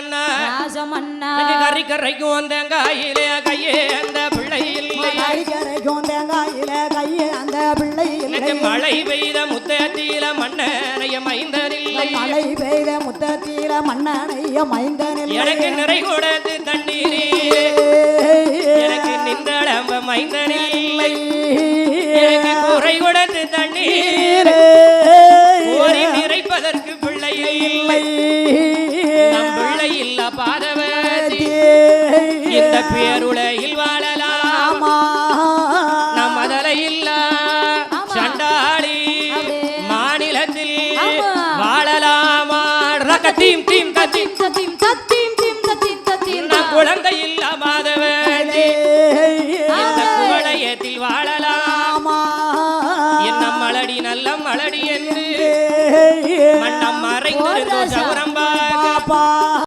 ராஜமன்னா. ராஜமன்னா. எனக்கு கறி கரைக்கும் வந்த கையிலே கையே அந்த பிள்ளை இல்லை. கரைக்கும் தேங்காயில கையே அந்த பிள்ளை இல்லை. மழை பெய்த முத்தத்தில மன்னனைய மைந்தனில்லை. மழை பெய்த முத்தத்தீர மன்னனைய மைந்தனில் எனக்கு நிறை கொடுத்து தண்ணீரே. எனக்கு நின்றளம்ப மைந்தனில்லை. எனக்கு குறை கொடுத்து தண்ணீர். பேருளையில் வாழலாமா. நம் அதலை இல்ல மாநிலத்தில் வாழலாமா? தீம் தீம் தத்தீம் தத்தீம் தத்தீம் தீம் தத்தீம் தத்தீம் நம் குழந்தை இல்ல மாதவன். குவளையத்தில் வாழலாமா. என் மலடி நல்ல மலடி என்று மன்னம் மறைந்து சௌரம் பாப்பா.